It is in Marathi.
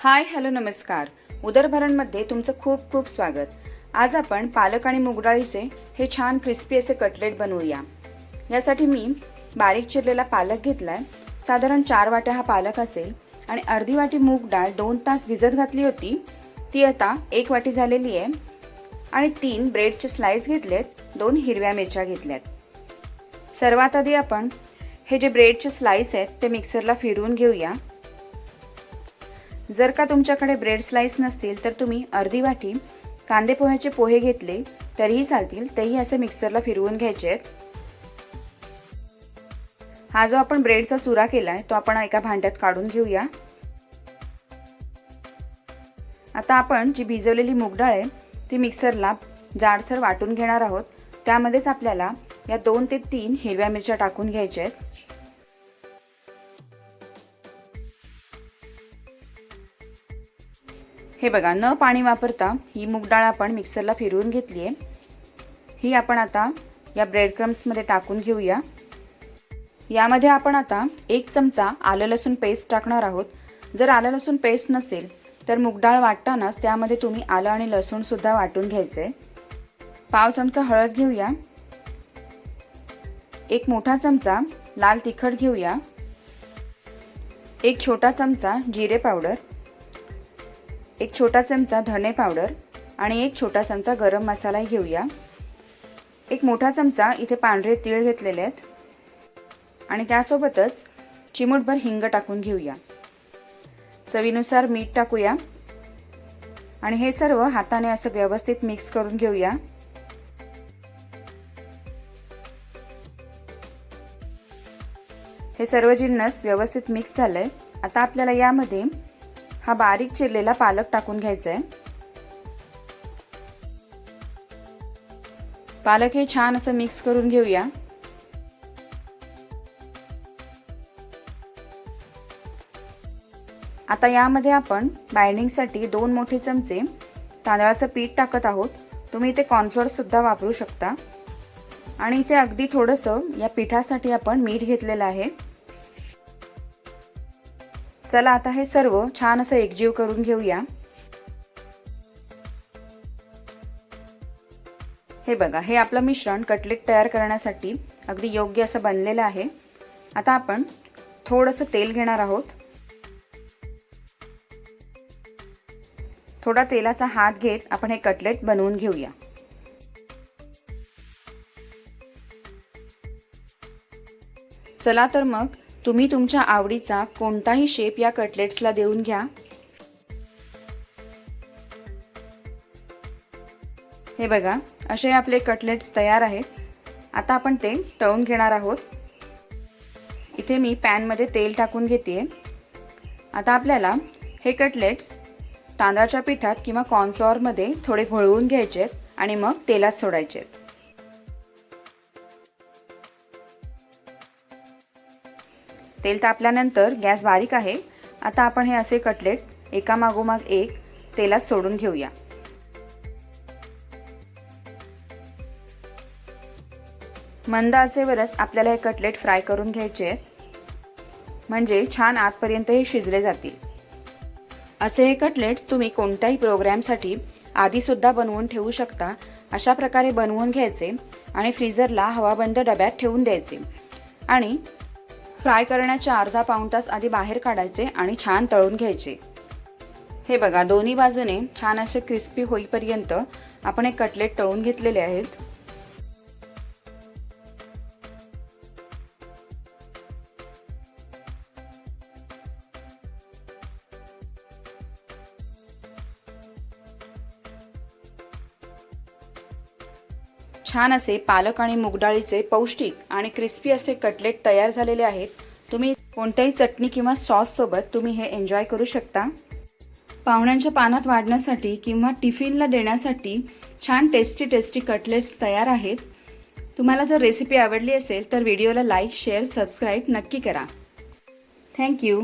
हाय हॅलो नमस्कार. उदरभरणमध्ये तुमचं खूप खूप स्वागत. आज आपण पालक आणि मुगडाळीचे हे छान क्रिस्पी असे कटलेट बनवूया. यासाठी मी बारीक चिरलेला पालक घेतलाय. साधारण चार वाट्या हा पालक असेल आणि अर्धी वाटी मूग डाळ दोन तास भिजत घातली होती. ती आता एक वाटी झालेली आहे. आणि तीन ब्रेडचे स्लाइस घेतलेत. दोन हिरव्या मिरच्या घेतल्यात. सर्वात आधी आपण हे जे ब्रेडचे स्लाइस आहेत ते मिक्सरला फिरवून घेऊया. जर का तुमच्याकडे ब्रेड स्लाइस नसतील तर तुम्ही अर्धी वाटी कांदे पोह्याचे पोहे घेतले तरीही चालतील. तेही असे मिक्सरला फिरवून घ्यायचे आहेत. हा जो आपण ब्रेडचा चुरा केलाय तो आपण एका भांड्यात काढून घेऊया. आता आपण जी भिजवलेली मूगडाळ आहे ती मिक्सरला जाडसर वाटून घेणार आहोत. त्यामध्येच आपल्याला या दोन ते तीन हिरव्या मिरच्या टाकून घ्यायच्या आहेत. हे बघा न पाणी वापरता ही मूगडाळ आपण मिक्सरला फिरवून घेतली आहे. ही आपण आता या ब्रेड क्रम्समध्ये टाकून घेऊया. यामध्ये आपण आता एक चमचा आलं लसूण पेस्ट टाकणार आहोत. जर आलं लसूण पेस्ट नसेल तर मूगडाळ वाटतानाच त्यामध्ये तुम्ही आलं आणि लसूणसुद्धा वाटून वाटून घ्यायचे. पाव चमचा हळद घेऊया. एक मोठा चमचा लाल तिखट घेऊया. एक छोटा चमचा जिरे पावडर. एक छोटा चमचा धने पावडर आणि एक छोटा चमचा गरम मसालाही घेऊया. एक मोठा चमचा इथे पांढरे तीळ घेतलेले आहेत. आणि त्यासोबतच चिमूटभर हिंग टाकून घेऊया. चवीनुसार मीठ टाकूया. आणि हे सर्व हाताने असं व्यवस्थित मिक्स करून घेऊया. हे सर्व जिन्नस व्यवस्थित मिक्स झालंय. आता आपल्याला यामध्ये हा बारीक चिरलेला पालक टाकून घ्यायचा आहे पालक हे छान असं मिक्स करून घेऊया. आता यामध्ये आपण बाइंडिंगसाठी दोन मोठे चमचे तांदळाचं पीठ टाकत आहोत. तुम्ही इथे कॉर्नफ्लोअरसुद्धा वापरू शकता. आणि इथे अगदी थोडंसं या पिठासाठी आपण मीठ घेतलेलं आहे. चला आता हे सर्व छान असं एकजीव करून घेऊया. हे बघा हे आपलं मिश्रण कटलेट तयार करण्यासाठी अगदी योग्य असं बनलेलं आहे. आता आपण थोडंसं तेल घेणार आहोत. थोडा तेलाचा हात घेत आपण हे कटलेट बनवून घेऊया. चला तर मग तुम्ही तुमच्या आवडीचा कोणताही शेप या कटलेट्सला देऊन घ्या. हे बघा असे आपले कटलेट्स तयार आहेत. आता आपण ते तळून घेणार आहोत. इथे मी पॅनमध्ये तेल टाकून घेते आता आपल्याला हे कटलेट्स तांदळाच्या पिठात किंवा कॉर्नफ्लॉवरमध्ये थोडे घोळवून घ्यायचे आहेत आणि मग तेलात सोडायचे आहेत तेल तापल्यानंतर गॅस बारीक आहे. आता आपण हे असे कटलेट एका मागोमाग एक तेलात सोडून घेऊया. मंद आचेवरच आपल्याला हे कटलेट फ्राय करून घ्यायचे. म्हणजे छान आतपर्यंत हे शिजले जातील. असे हे कटलेट्स तुम्ही कोणत्याही प्रोग्रॅमसाठी आधीसुद्धा बनवून ठेवू शकता. अशा प्रकारे बनवून घ्यायचे आणि फ्रीझरला हवाबंद डब्यात ठेवून द्यायचे. आणि फ्राय करण्याच्या अर्धा पाऊण तास आधी बाहेर काढायचे आणि छान तळून घ्यायचे. हे बघा दोन्ही बाजूने छान असे क्रिस्पी होईपर्यंत आपण हे कटलेट तळून घेतलेले आहेत. छान असे पालक आणि मुगडाळीचे पौष्टिक आणि क्रिस्पी असे कटलेट तयार झालेले आहेत. तुम्ही कोणत्याही चटणी किंवा सॉससोबत तुम्ही हे एन्जॉय करू शकता. पाहुण्यांच्या पानात वाढण्यासाठी किंवा टिफिनला देण्यासाठी छान टेस्टी टेस्टी कटलेट्स तयार आहेत. तुम्हाला जर रेसिपी आवडली असेल तर व्हिडिओला लाईक शेअर सबस्क्राईब नक्की करा. थँक्यू